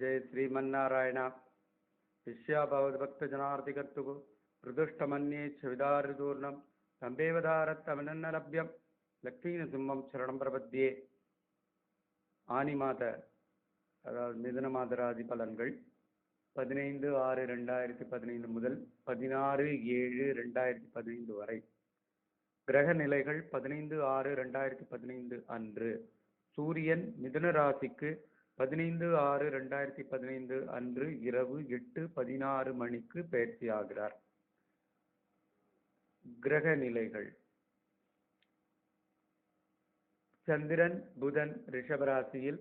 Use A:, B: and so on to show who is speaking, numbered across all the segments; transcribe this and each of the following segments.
A: जय श्रीमन्नारायण शिष्याभवद्भक्तजनार्तिकर्तुः प्रदुष्टमन्ये छविदारिदूर्णं तम्बेवदारत्तमनन्नलभ्यं லக்ஷ்மீனசிம்மம் சரணம் பிரபத்தியே ஆனி மாத அதாவது மிதுன மாத ராசி பலன்கள் பதினைந்து ஆறு ரெண்டாயிரத்தி பதினைந்து முதல் பதினாறு ஏழு ரெண்டாயிரத்தி பதினைந்து வரை கிரக நிலைகள் பதினைந்து ஆறு ரெண்டாயிரத்தி பதினைந்து அன்று. சூரியன் மிதுன ராசிக்கு பதினைந்து ஆறு ரெண்டாயிரத்தி பதினைந்து அன்று இரவு எட்டு பதினாறு மணிக்கு பயிற்சியாகிறார் கிரக நிலைகள் சந்திரன் புதன் ரிஷபராசியில்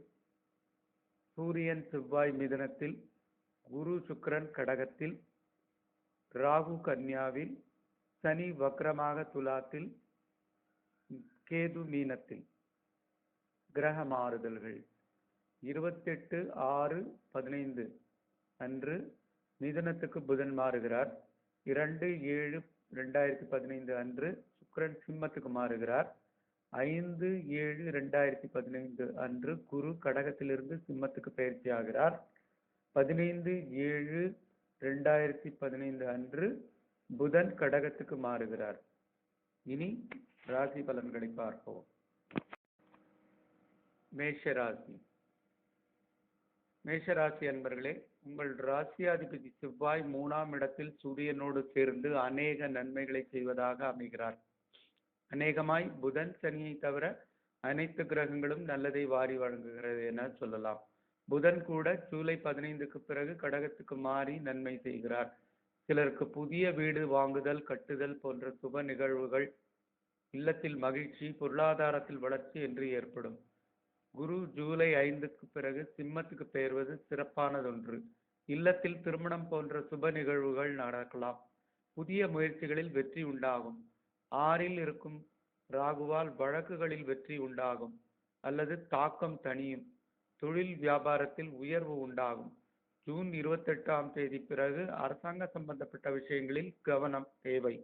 A: சூரியன் செவ்வாய் மிதனத்தில் குரு சுக்கரன் கடகத்தில் ராகு கன்யாவில் சனி வக்ரமாக துலாத்தில் கேது மீனத்தில் கிரக மாறுதல்கள். இருபத்தெட்டு ஆறு பதினைந்து அன்று மிதனத்துக்கு புதன் மாறுகிறார். இரண்டு ஏழு ரெண்டாயிரத்தி பதினைந்து அன்று சுக்கரன் சிம்மத்துக்கு மாறுகிறார். ஐந்து ஏழு ரெண்டாயிரத்தி பதினைந்து அன்று குரு கடகத்திலிருந்து சிம்மத்துக்கு பயிற்சி ஆகிறார் பதினைந்து ஏழு ரெண்டாயிரத்தி பதினைந்து அன்று புதன் கடகத்துக்கு மாறுகிறார். இனி ராசி பலன்களை பார்ப்போம். மேஷ ராசி மேஷராசி அன்பர்களே உங்கள் ராசியாதிபதி செவ்வாய் மூணாம் இடத்தில் சூரியனோடு சேர்ந்து அநேக நன்மைகளை செய்வதாக அமைகிறார். அநேகமாய் புதன் சனியை தவிர அனைத்து கிரகங்களும் நல்லதை வாரி வழங்குகிறது என சொல்லலாம். புதன் கூட ஜூலை பதினைந்துக்கு பிறகு கடகத்துக்கு மாறி நன்மை செய்கிறார். சிலருக்கு புதிய வீடு வாங்குதல் கட்டுதல் போன்ற சுப நிகழ்வுகள் இல்லத்தில் மகிழ்ச்சி பொருளாதாரத்தில் வளர்ச்சி என்று ஏற்படும். குரு ஜூலை ஐந்துக்கு பிறகு சிம்மத்துக்கு பெயர்வது சிறப்பானதொன்று. இல்லத்தில் திருமணம் போன்ற சுப நிகழ்வுகள் நடக்கலாம். புதிய முயற்சிகளில் வெற்றி உண்டாகும். ஆறில் இருக்கும் ராகுவால் வழக்குகளில் வெற்றி உண்டாகும். அல்லது தாக்கம் தனியும் தொழில் வியாபாரத்தில் உயர்வு உண்டாகும். ஜூன் இருபத்தெட்டாம் தேதி பிறகு அரசாங்க சம்பந்தப்பட்ட விஷயங்களில் கவனம் தேவை.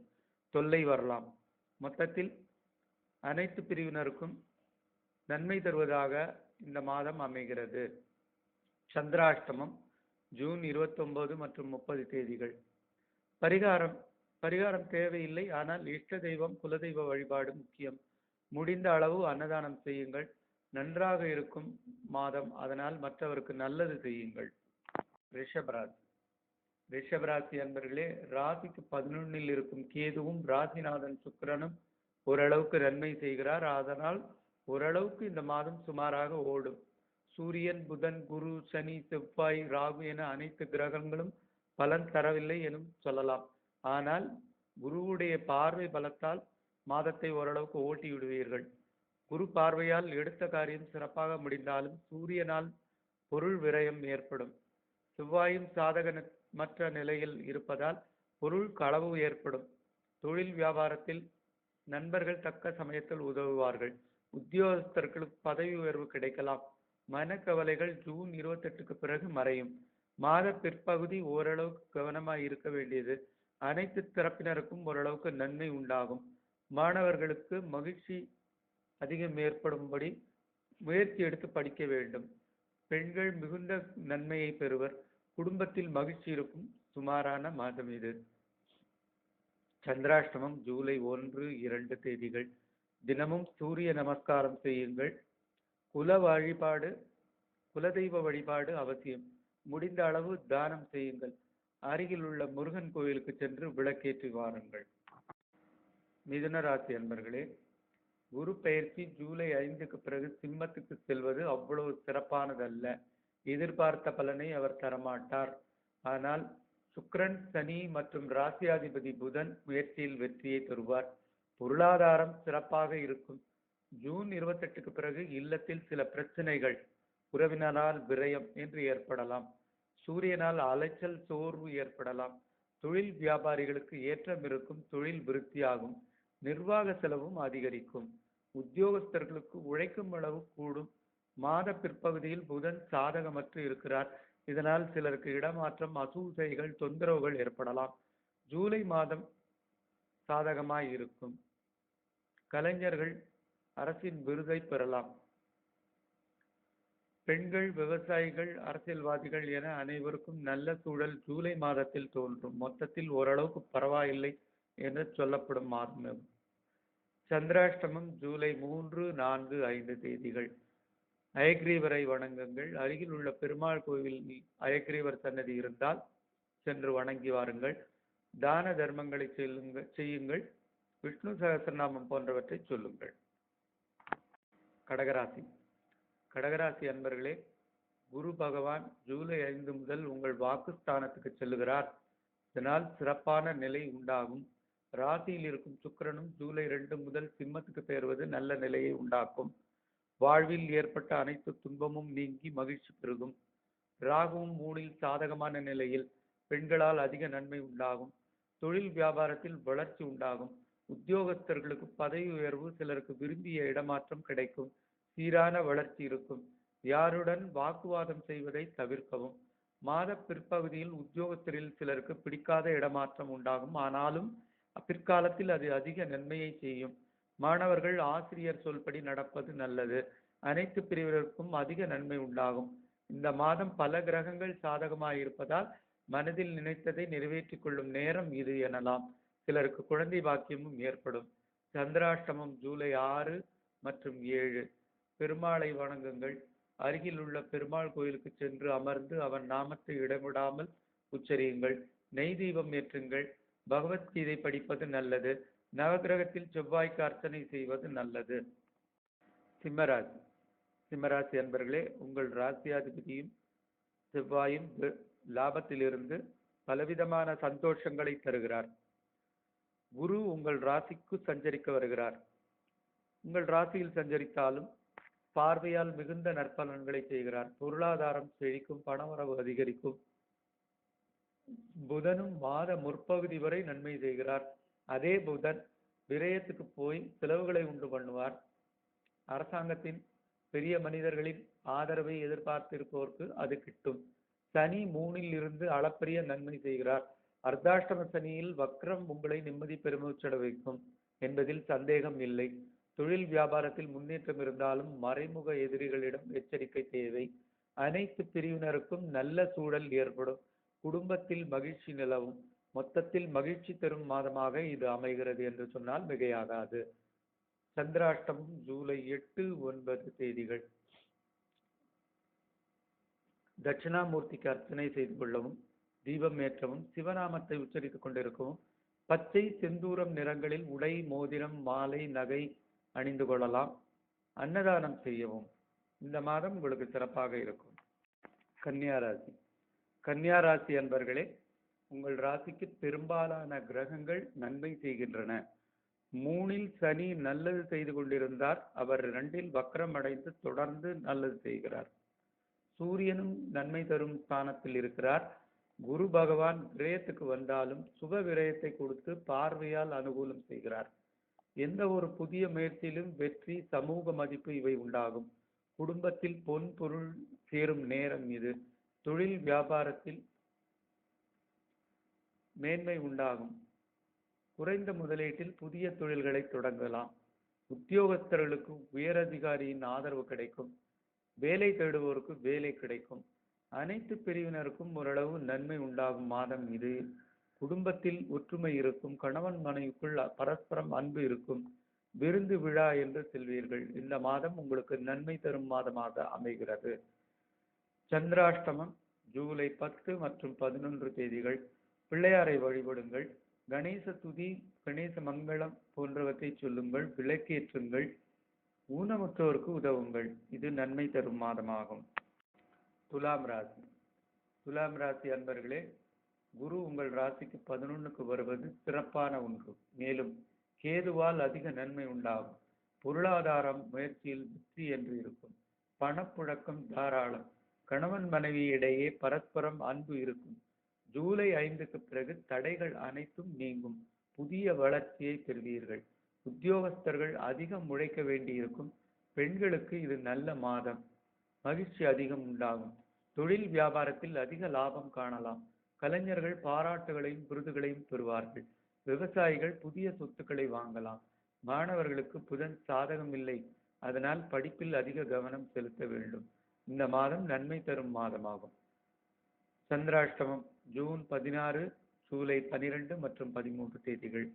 A: தொல்லை வரலாம். மொத்தத்தில் அனைத்து பிரிவினருக்கும் நன்மை தருவதாக இந்த மாதம் அமைகிறது. சந்திராஷ்டமம் ஜூன் இருபத்தொன்பது மற்றும் முப்பது தேதிகள். பரிகாரம் பரிகாரம் தேவையில்லை ஆனால் இஷ்ட தெய்வம் குலதெய்வ வழிபாடு முக்கியம். முடிந்த அளவு அன்னதானம் செய்யுங்கள். நன்றாக இருக்கும் மாதம் அதனால் மற்றவருக்கு நல்லது செய்யுங்கள். ரிஷபராசி. ரிஷபராசி அன்பர்களே ராசிக்கு பதினொன்னில் இருக்கும் கேதுவும் ராசிநாதன் சுக்கிரனும் ஓரளவுக்கு நன்மை செய்கிறார். அதனால் ஓரளவுக்கு இந்த மாதம் சுமாராக ஓடும். சூரியன் புதன் குரு சனி செவ்வாய் ராகு என அனைத்து கிரகங்களும் பலன் தரவில்லை எனும் சொல்லலாம். ஆனால் குருவுடைய பார்வை பலத்தால் மாதத்தை ஓரளவுக்கு ஓட்டி விடுவீர்கள். குரு பார்வையால் எடுத்த காரியம் சிறப்பாக முடிந்தாலும் சூரியனால் பொருள் விரயம் ஏற்படும். செவ்வாயும் சாதகமற்ற நிலையில் இருப்பதால் பொருள் களவு ஏற்படும். தொழில் வியாபாரத்தில் நண்பர்கள் தக்க சமயத்தில் உதவுவார்கள். உத்தியோகஸ்தர்களுக்கு பதவி உயர்வு கிடைக்கலாம். மனக்கவலைகள் ஜூன் இருபத்தெட்டுக்கு பிறகு மறையும். மாத பிற்பகுதி ஓரளவுக்கு கவனமாய் இருக்க வேண்டியது. அனைத்து தரப்பினருக்கும் ஓரளவுக்கு நன்மை உண்டாகும். மாணவர்களுக்கு மகிழ்ச்சி அதிகம் ஏற்படும்படி முயற்சி எடுத்து படிக்க வேண்டும். பெண்கள் மிகுந்த நன்மையை பெறுவர். குடும்பத்தில் மகிழ்ச்சி இருக்கும் சுமாரான மாதம் இது. சந்திராஷ்டமம் ஜூலை ஒன்று இரண்டு தேதிகள். தினமும் சூரிய நமஸ்காரம் செய்யுங்கள். குல வழிபாடு குலதெய்வ வழிபாடு அவசியம். முடிந்த அளவு தானம் செய்யுங்கள். அருகில் உள்ள முருகன் கோயிலுக்கு சென்று விளக்கேற்றி வாருங்கள். மிதுன ராசி அன்பர்களே குரு பெயர்ச்சி ஜூலை ஐந்துக்கு பிறகு சிம்மத்துக்கு செல்வது அவ்வளவு சிறப்பானதல்ல. எதிர்பார்த்த பலனை அவர் தரமாட்டார். ஆனால் சுக்கிரன் சனி மற்றும் ராசியாதிபதி புதன் முயற்சியில் வெற்றியை தருவார். பொருளாதாரம் சிறப்பாக இருக்கும். ஜூன் இருபத்தெட்டுக்கு பிறகு இல்லத்தில் சில பிரச்சனைகள் உறவினரால் விரயம் என்று ஏற்படலாம். சூரியனால் அலைச்சல் சோர்வு ஏற்படலாம். தொழில் வியாபாரிகளுக்கு ஏற்றம் இருக்கும் தொழில் விருத்தியாகும். நிர்வாக செலவும் அதிகரிக்கும். உத்தியோகஸ்தர்களுக்கு உழைக்கும் அளவு கூடும். மாத பிற்பகுதியில் புதன் சாதகமற்று இருக்கிறார். இதனால் சிலருக்கு இடமாற்றம் அசூசைகள் தொந்தரவுகள் ஏற்படலாம். ஜூலை மாதம் சாதகமாய் இருக்கும். கலைஞர்கள் அரசின் விருதை பெறலாம். பெண்கள் விவசாயிகள் அரசியல்வாதிகள் என அனைவருக்கும் நல்ல சூழல் ஜூலை மாதத்தில் தோன்றும். மொத்தத்தில் ஓரளவுக்கு பரவாயில்லை என்று சொல்லப்படும் மாதம் சந்திராஷ்டமம் ஜூலை மூன்று நான்கு ஐந்து தேதிகள். அயக்ரீவரை வணங்குங்கள். அருகில் உள்ள பெருமாள் கோவிலில் அயக்ரீவர் சன்னதி இருந்தால் சென்று வணங்கி வாருங்கள். தான தர்மங்களை செல்லுங்கள் செய்யுங்கள். விஷ்ணு சகஸ்ரநாமம் போன்றவற்றை சொல்லுங்கள். கடகராசி. கடகராசி அன்பர்களே குரு பகவான் ஜூலை ஐந்து முதல் உங்கள் வாக்குஸ்தானத்துக்கு செல்லுகிறார். இதனால் சிறப்பான நிலை உண்டாகும். ராசியில் இருக்கும் சுக்கிரனும் ஜூலை ரெண்டு முதல் சிம்மத்துக்கு பெயர்வது நல்ல நிலையை உண்டாக்கும். வாழ்வில் ஏற்பட்ட அனைத்து துன்பமும் நீங்கி மகிழ்ச்சி பெருகும். ராகுவும் மூணில் சாதகமான நிலையில் பெண்களால் அதிக நன்மை உண்டாகும். தொழில் வியாபாரத்தில் வளர்ச்சி உண்டாகும். உத்தியோகஸ்தர்களுக்கு பதவி உயர்வு சிலருக்கு விரும்பிய இடமாற்றம் கிடைக்கும். சீரான வளர்ச்சி இருக்கும். யாருடன் வாக்குவாதம் செய்வதை தவிர்க்கவும். மாத பிற்பகுதியில் உத்தியோகஸ்தரில் சிலருக்கு பிடிக்காத இடமாற்றம் உண்டாகும். ஆனாலும் பிற்காலத்தில் அது அதிக நன்மையை செய்யும். மாணவர்கள் ஆசிரியர் சொல்படி நடப்பது நல்லது. அனைத்து பிரிவினருக்கும் அதிக நன்மை உண்டாகும். இந்த மாதம் பல கிரகங்கள் சாதகமாக இருப்பதால் மனதில் நினைத்ததை நிறைவேற்றிக் கொள்ளும் நேரம் இது எனலாம். சிலருக்கு குழந்தை பாக்கியமும் ஏற்படும். சந்திராஷ்டமம் ஜூலை ஆறு மற்றும் ஏழு. பெருமாளை வணங்குங்கள். அருகில் உள்ள பெருமாள் கோயிலுக்கு சென்று அமர்ந்து அவன் நாமத்தை இடமிடாமல் உச்சரியுங்கள். நெய் தீபம் ஏற்றுங்கள். பகவத்கீதை படிப்பது நல்லது. நவகிரகத்தில் செவ்வாய்க்கு அர்ச்சனை செய்வது நல்லது. சிம்மராசி. சிம்மராசி அன்பர்களே உங்கள் ராசியாதிபதியும் செவ்வாயும் லாபத்திலிருந்து பலவிதமான சந்தோஷங்களை தருகிறார். குரு உங்கள் ராசிக்கு சஞ்சரிக்க வருகிறார். உங்கள் ராசியில் சஞ்சரித்தாலும் பார்வையால் மிகுந்த நற்பலன்களை செய்கிறார். பொருளாதாரம் செழிக்கும் பணவரவு அதிகரிக்கும். புதனும் மாத முற்பகுதி வரை நன்மை செய்கிறார். அதே புதன் விரயத்துக்கு போய் செலவுகளை உண்டு பண்ணுவார். அரசாங்கத்தின் பெரிய மனிதர்களின் ஆதரவை எதிர்பார்த்திருப்போருக்கு அது கிட்டும். சனி மூணில் இருந்து அளப்பரிய நன்மை செய்கிறார். அர்த்தாஷ்டம சனியில் வக்ரம் உங்களை நிம்மதி பெருமூச்சட வைக்கும் என்பதில் சந்தேகம் இல்லை. தொழில் வியாபாரத்தில் முன்னேற்றம் இருந்தாலும் மறைமுக எதிரிகளிடம் எச்சரிக்கை தேவை. அனைத்து பிரிவினருக்கும் நல்ல சூழல் ஏற்படும். குடும்பத்தில் மகிழ்ச்சி நிலவும். மொத்தத்தில் மகிழ்ச்சி தரும் மாதமாக இது அமைகிறது என்று சொன்னால் மிகையாகாது. சந்திராஷ்டமம் ஜூலை எட்டு ஒன்பது தேதிகள். தட்சிணாமூர்த்திக்கு அர்ச்சனை செய்து கொள்ளவும் தீபம் ஏற்றவும் சிவநாமத்தை உச்சரித்துக் கொண்டிருக்கவும் பச்சை செந்தூரம் நிறங்களில் உடை மோதிரம் மாலை நகை அணிந்து கொள்ளலாம். அன்னதானம் செய்யவும். இந்த மாதம் உங்களுக்கு சிறப்பாக இருக்கும். கன்னியா ராசி. கன்னியா ராசி அன்பர்களே உங்கள் ராசிக்கு பெரும்பாலான கிரகங்கள் நன்மை செய்கின்றன. மூணில் சனி நல்லது செய்து கொண்டிருந்தார். அவர் இரண்டில் வக்கரம் அடைந்து தொடர்ந்து நல்லது செய்கிறார். சூரியனும் நன்மை தரும் ஸ்தானத்தில் இருக்கிறார். குரு பகவான் விரயத்துக்கு வந்தாலும் சுப விரயத்தை கொடுத்து பார்வையால் அனுகூலம் செய்கிறார். எந்த ஒரு புதிய முயற்சியிலும் வெற்றி சமூக மதிப்பு இவை உண்டாகும். குடும்பத்தில் பொன் பொருள் சேரும் நேரம் இது. தொழில் வியாபாரத்தில் மேன்மை உண்டாகும். குறைந்த முதலீட்டில் புதிய தொழில்களை தொடங்கலாம். உத்தியோகஸ்தர்களுக்கு உயரதிகாரியின் ஆதரவு கிடைக்கும். வேலை தேடுவோருக்கு வேலை கிடைக்கும். அனைத்து பிரிவினருக்கும் ஓரளவு நன்மை உண்டாகும் மாதம் இது. குடும்பத்தில் ஒற்றுமை இருக்கும். கணவன் மனைவிக்குள் பரஸ்பரம் அன்பு இருக்கும். விருந்து விழா என்று செல்வீர்கள். இந்த மாதம் உங்களுக்கு நன்மை தரும் மாதமாக அமைகிறது. சந்திராஷ்டமம் ஜூலை பத்து மற்றும் பதினொன்று தேதிகள். பிள்ளையாரை வழிபடுங்கள். கணேச துதி கணேச மங்களம் போன்றவற்றை சொல்லுங்கள். விளக்கேற்றுங்கள். ஊனமுற்றோருக்கு உதவுங்கள். இது நன்மை தரும் மாதமாகும். துலாம் ராசி. துலாம் ராசி அன்பர்களே குரு உங்கள் ராசிக்கு பதினொன்னுக்கு வருவது சிறப்பான ஒன்று. மேலும் கேதுவால் அதிக நன்மை உண்டாகும். பொருளாதாரம் முயற்சியில் வெற்றி என்று இருக்கும். பணப்புழக்கம் தாராளம். கணவன் மனைவி இடையே பரஸ்பரம் அன்பு இருக்கும். ஜூலை ஐந்துக்கு பிறகு தடைகள் அனைத்தும் நீங்கும். புதிய வளர்ச்சியை பெறுவீர்கள். உத்தியோகஸ்தர்கள் அதிகம் உழைக்க வேண்டியிருக்கும். பெண்களுக்கு இது நல்ல மாதம். மகிழ்ச்சி அதிகம் உண்டாகும். தொழில் வியாபாரத்தில் அதிக லாபம் காணலாம். கலைஞர்கள் பாராட்டுகளையும் விருதுகளையும் பெறுவார்கள். விவசாயிகள் புதிய சொத்துக்களை வாங்கலாம். மாணவர்களுக்கு புதன் சாதகம் இல்லை. அதனால் படிப்பில் அதிக கவனம் செலுத்த வேண்டும். இந்த மாதம் நன்மை தரும் மாதமாகும். சந்திராஷ்டமம். ஜூன் பதினாறு ஜூலை பனிரெண்டு மற்றும் பதிமூன்று தேதிகள்.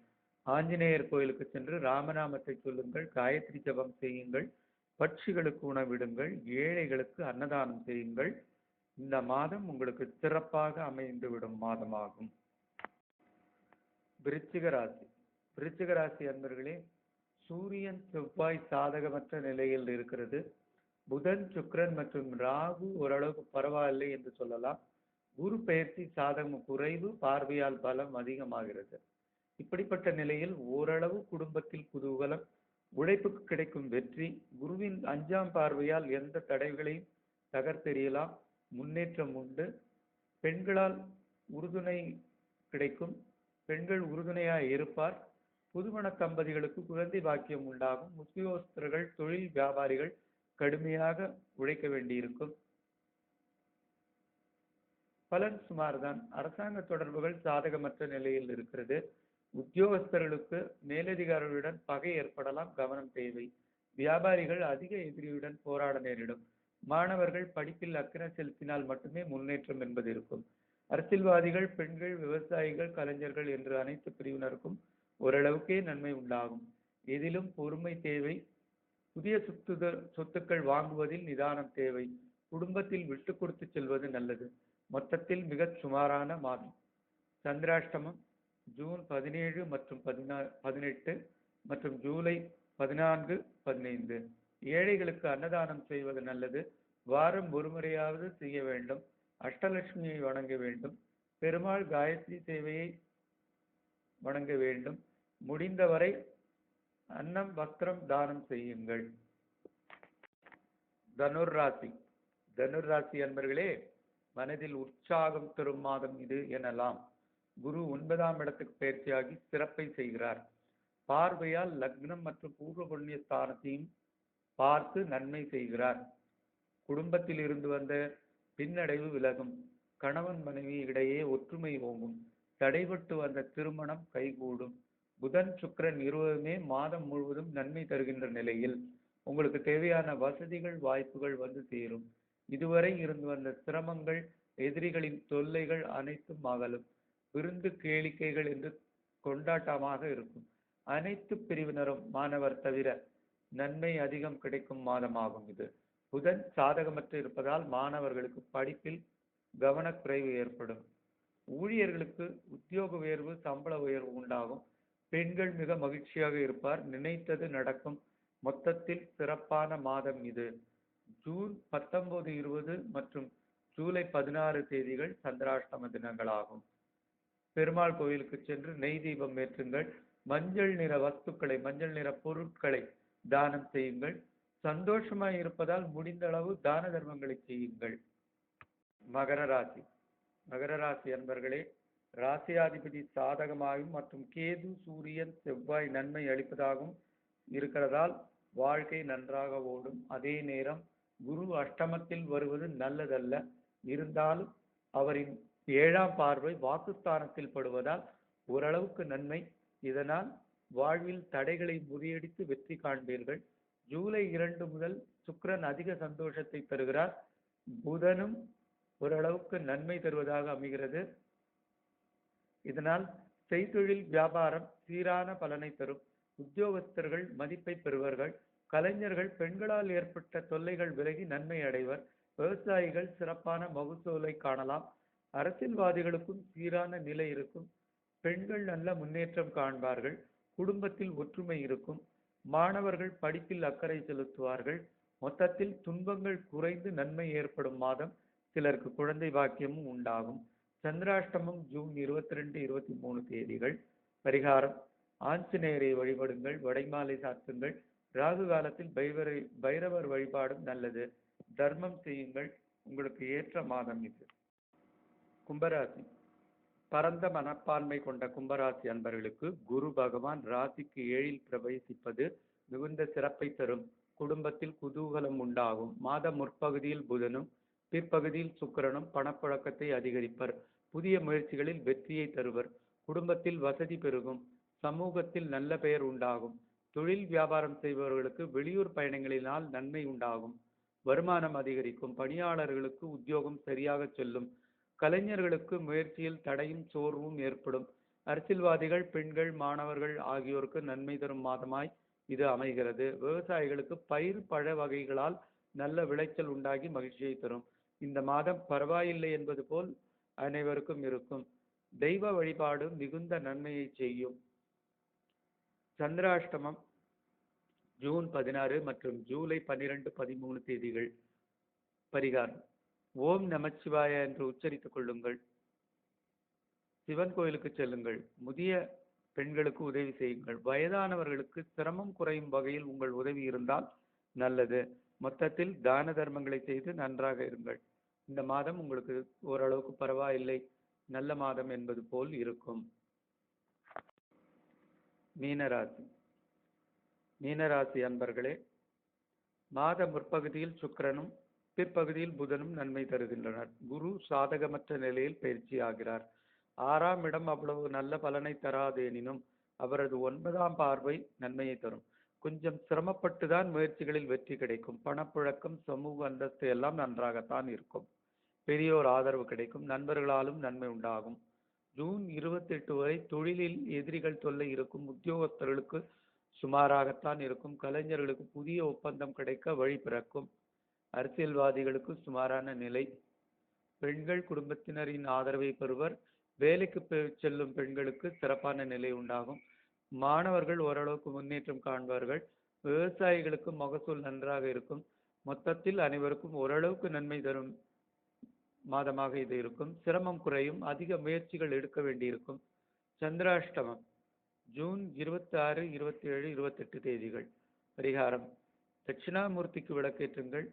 A: ஆஞ்சநேயர் கோயிலுக்கு சென்று ராமநாமத்தை சொல்லுங்கள் காயத்ரி ஜபம் செய்யுங்கள் பட்சிகளுக்கு உணவிடுங்கள் ஏழைகளுக்கு அன்னதானம் செய்யுங்கள். இந்த மாதம் உங்களுக்கு சிறப்பாக அமைந்து விடும் மாதமாகும். விருச்சிக ராசி. விருச்சிக ராசி அன்பர்களே சூரியன் செவ்வாய் சாதகமற்ற நிலையில் இருக்கிறது. புதன் சுக்ரன் மற்றும் ராகு ஓரளவுக்கு பரவாயில்லை என்று சொல்லலாம். குரு பெயர்ச்சி சாதகம் குறைவு பார்வையால் பலம் அதிகமாகிறது. இப்படிப்பட்ட நிலையில் ஓரளவு குடும்பத்தில் குதூகலம் உழைப்புக்கு கிடைக்கும் வெற்றி குருவின் அஞ்சாம் பார்வையால் எந்த தடைகளையும் தகர்த்தெறியலாம் முன்னேற்றம் உண்டு. பெண்களால் உறுதுணை கிடைக்கும் பெண்கள் உறுதுணையாக இருப்பார். புதுமண தம்பதிகளுக்கு குழந்தை பாக்கியம் உண்டாகும். உத்தியோகஸ்தர்கள் தொழில் வியாபாரிகள் கடுமையாக உழைக்க வேண்டியிருக்கும். பலன் சுமார்தான். அரசாங்க தொடர்புகள் சாதகமற்ற நிலையில் இருக்கிறது. உத்தியோகஸ்தர்களுக்கு மேலதிகாரிகளுடன் பகை ஏற்படலாம் கவனம் தேவை. வியாபாரிகள் அதிக எதிரியுடன் போராட நேரிடும். மாணவர்கள் படிப்பில் அக்கறை செலுத்தினால் மட்டுமே முன்னேற்றம் என்பது இருக்கும். அரசியல்வாதிகள் பெண்கள் விவசாயிகள் கலைஞர்கள் என்று அனைத்து பிரிவினருக்கும் ஓரளவுக்கே நன்மை உண்டாகும். எதிலும் பொறுமை தேவை. புதிய சொத்துகள் சொத்துக்கள் வாங்குவதில் நிதானம் தேவை. குடும்பத்தில் விட்டு கொடுத்து செல்வது நல்லது. மொத்தத்தில் மிகச் சுமாரான மாதம். சந்திராஷ்டமம் ஜூன் பதினேழு மற்றும் பதினா பதினெட்டு மற்றும் ஜூலை பதினான்கு பதினைந்து. ஏழைகளுக்கு அன்னதானம் செய்வது நல்லது. வாரம் ஒரு முறையாவது செய்ய வேண்டும். அஷ்டலட்சுமியை வணங்க வேண்டும். பெருமாள் காயத்ரி சேவையை வணங்க வேண்டும். முடிந்தவரை அன்னம் வஸ்திரம் தானம் செய்யுங்கள். தனுர் ராசி. தனுர் ராசி அன்பர்களே மனதில் உற்சாகம் தரும் மாதம் இது எனலாம். குரு ஒன்பதாம் இடத்துக்கு பயிற்சியாகி சிறப்பை செய்கிறார். பார்வையால் லக்னம் மற்றும் பூர்வ புண்ணிய ஸ்தானத்தையும் பார்த்து நன்மை செய்கிறார். குடும்பத்தில் இருந்து வந்த பின்னடைவு விலகும். கணவன் மனைவி இடையே ஒற்றுமை ஓங்கும். தடைபட்டு வந்த திருமணம் கைகூடும். புதன் சுக்கிரன் இருவருமே மாதம் முழுவதும் நன்மை தருகின்ற நிலையில். உங்களுக்கு தேவையான வசதிகள் வாய்ப்புகள் வந்து சேரும். இதுவரை இருந்து வந்த சிரமங்கள் எதிரிகளின் தொல்லைகள் அனைத்தும் அகலும். விருந்து கேளிக்கைகள் என்று கொண்டாட்டமாக இருக்கும். அனைத்து பிரிவினரும் மாணவர் தவிர நன்மை அதிகம் கிடைக்கும் மாதமாகும் இது. புதன் சாதகமற்று இருப்பதால் மாணவர்களுக்கு படிப்பில் கவனக்குறைவு ஏற்படும். ஊழியர்களுக்கு உத்தியோக உயர்வு சம்பள உயர்வு உண்டாகும். பெண்கள் மிக மகிழ்ச்சியாக இருப்பார். நினைத்தது நடக்கும். மொத்தத்தில் சிறப்பான மாதம் இது. ஜூன் பத்தொன்பது இருபது மற்றும் ஜூலை பதினாறு தேதிகள் சந்திராஷ்டம தினங்களாகும். பெருமாள் கோயிலுக்கு சென்று நெய் தீபம் ஏற்றுங்கள். மஞ்சள் நிற வஸ்துக்களை மஞ்சள் நிற பொருட்களை தானம் செய்யுங்கள். சந்தோஷமாய் இருப்பதால் முடிந்த அளவு தான தர்மங்களை செய்யுங்கள். மகர ராசி. மகர ராசி அன்பர்களே ராசியாதிபதி சாதகமாகவும் மற்றும் கேது சூரியன் செவ்வாய் நன்மை அளிப்பதாகவும் இருக்கிறதால் வாழ்க்கை நன்றாக ஓடும். அதே நேரம் குரு அஷ்டமத்தில் வருவது நல்லதல்ல. இருந்தாலும் அவரின் ஏழாம் பார்வை வாக்குஸ்தானத்தில் படுவதால் ஓரளவுக்கு நன்மை. இதனால் வாழ்வில் தடைகளை முறியடித்து வெற்றி காண்பீர்கள். ஜூலை இரண்டு முதல் சுக்கிரன் அதிக சந்தோஷத்தை தருகிறார் புதனும் ஓரளவுக்கு நன்மை தருவதாக அமைகிறது. இதனால் செய்தொழில் வியாபாரம் சீரான பலனை தரும். உத்தியோகஸ்தர்கள் மதிப்பை பெறுவார்கள். கலைஞர்கள் பெண்களால் ஏற்பட்ட தொல்லைகள் விலகி நன்மை அடைவர். விவசாயிகள் சிறப்பான மகசூலை காணலாம். அரசியல்வாதிகளுக்கும் சீரான நிலை இருக்கும். பெண்கள் நல்ல முன்னேற்றம் காண்பார்கள். குடும்பத்தில் ஒற்றுமை இருக்கும். மாணவர்கள் படிப்பில் அக்கறை செலுத்துவார்கள். மொத்தத்தில் துன்பங்கள் குறைந்து நன்மை ஏற்படும் மாதம் சிலருக்கு குழந்தை பாக்கியமும் உண்டாகும். சந்திராஷ்டமம் ஜூன் இருபத்தி ரெண்டு இருபத்தி மூணு தேதிகள். பரிகாரம். ஆஞ்சநேயரை வழிபடுங்கள். வடைமாலை சாத்துங்கள். ராகு காலத்தில் பைரவரை பைரவர் வழிபாடும் நல்லது. தர்மம் செய்யுங்கள். உங்களுக்கு ஏற்ற மாதம் இது. கும்பராசி. பரந்த மனப்பான்மை கொண்ட கும்பராசி அன்பர்களுக்கு குரு பகவான் ராசிக்கு ஏழில் பிரவேசிப்பது மிகுந்த சிறப்பை தரும். குடும்பத்தில் குதூகலம் உண்டாகும். மாத முற்பகுதியில் புதனும் பிற்பகுதியில் சுக்கிரனும் பணப்புழக்கத்தை அதிகரிப்பர். புதிய முயற்சிகளில் வெற்றியை தருவர். குடும்பத்தில் வசதி பெருகும். சமூகத்தில் நல்ல பெயர் உண்டாகும். தொழில் வியாபாரம் செய்பவர்களுக்கு வெளியூர் பயணங்களினால் நன்மை உண்டாகும். வருமானம் அதிகரிக்கும். பணியாளர்களுக்கு உத்தியோகம் சரியாக செல்லும். கலைஞர்களுக்கு முயற்சியில் தடையும் சோர்வும் ஏற்படும். அரசியல்வாதிகள் பெண்கள் மாணவர்கள் ஆகியோருக்கு நன்மை தரும் மாதமாய் இது அமைகிறது. விவசாயிகளுக்கு பயிர் பழ வகைகளால் நல்ல விளைச்சல் உண்டாகி மகிழ்ச்சியை தரும். இந்த மாதம் பரவாயில்லை என்பது போல் அனைவருக்கும் இருக்கும். தெய்வ வழிபாடு மிகுந்த நன்மையை செய்யும். சந்திராஷ்டமம். ஜூன் பதினாறு மற்றும் ஜூலை பன்னிரண்டு பதிமூணு தேதிகள். பரிகாரம். ஓம் நமச்சிவாய என்று உச்சரித்துக் கொள்ளுங்கள். சிவன் கோயிலுக்கு செல்லுங்கள். முதிய பெண்களுக்கு உதவி செய்யுங்கள். வயதானவர்களுக்கு சிரமம் குறையும் வகையில் உங்கள் உதவி இருந்தால் நல்லது. மொத்தத்தில் தான தர்மங்களை செய்து நன்றாக இருங்கள். இந்த மாதம் உங்களுக்கு ஓரளவுக்கு பரவாயில்லை. நல்ல மாதம் என்பது போல் இருக்கும். மீனராசி. மீனராசி அன்பர்களே மாத முற்பகுதியில் சுக்கரனும் பிற்பகுதியில் புதனும் நன்மை தருகின்றனர். குரு சாதகமற்ற நிலையில் பயிற்சி ஆகிறார். ஆறாம் இடம் அவ்வளவு நல்ல பலனை தராதேனினும் அவரது ஒன்பதாம் பார்வை நன்மையை தரும். கொஞ்சம் சிரமப்பட்டுதான் முயற்சிகளில் வெற்றி கிடைக்கும். பணப்புழக்கம் சமூக அந்தஸ்து எல்லாம் நன்றாகத்தான் இருக்கும். பெரியோர் ஆதரவு கிடைக்கும். நண்பர்களாலும் நன்மை உண்டாகும். ஜூன் இருபத்தி எட்டு வரை தொழிலில் எதிரிகள் தொல்லை இருக்கும். உத்தியோகஸ்தர்களுக்கு சுமாராகத்தான் இருக்கும். கலைஞர்களுக்கு புதிய ஒப்பந்தம் கிடைக்க வழி பிறக்கும். அரசியல்வாதிகளுக்கு சுமாரான நிலை. பெண்கள் குடும்பத்தினரின் ஆதரவை பெறுவர். வேலைக்கு செல்லும் பெண்களுக்கு சிறப்பான நிலை உண்டாகும். மாணவர்கள் ஓரளவுக்கு முன்னேற்றம் காண்பார்கள் விவசாயிகளுக்கு மகசூல் நன்றாக இருக்கும். மொத்தத்தில் அனைவருக்கும் ஓரளவுக்கு நன்மை தரும் மாதமாக இது இருக்கும். சிரமம் குறையும். அதிக முயற்சிகள் எடுக்க வேண்டியிருக்கும். சந்திராஷ்டமம். ஜூன் இருபத்தி ஆறு இருபத்தி ஏழு இருபத்தெட்டு தேதிகள். பரிகாரம். தட்சிணாமூர்த்திக்கு விளக்கேற்றுங்கள்.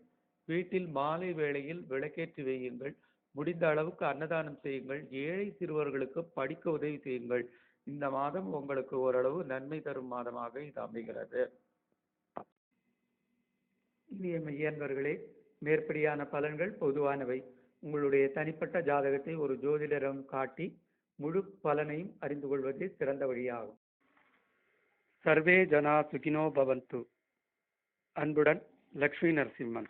A: வீட்டில் மாலை வேளையில் விளக்கேற்றி வையுங்கள். முடிந்த அளவுக்கு அன்னதானம் செய்யுங்கள். ஏழை சிறுவர்களுக்கு படிக்க உதவி செய்யுங்கள். இந்த மாதம் உங்களுக்கு ஓரளவு நன்மை தரும் மாதமாக இது அமைகிறது. இனிய மையன்பர்களே மேற்படியான பலன்கள் பொதுவானவை. உங்களுடைய தனிப்பட்ட ஜாதகத்தை ஒரு ஜோதிடரம் காட்டி முழு பலனையும் அறிந்து கொள்வதே சிறந்த வழியாகும். சர்வே ஜனா சுகினோ பவந்து அன்புடன் லக்ஷ்மி நரசிம்மன்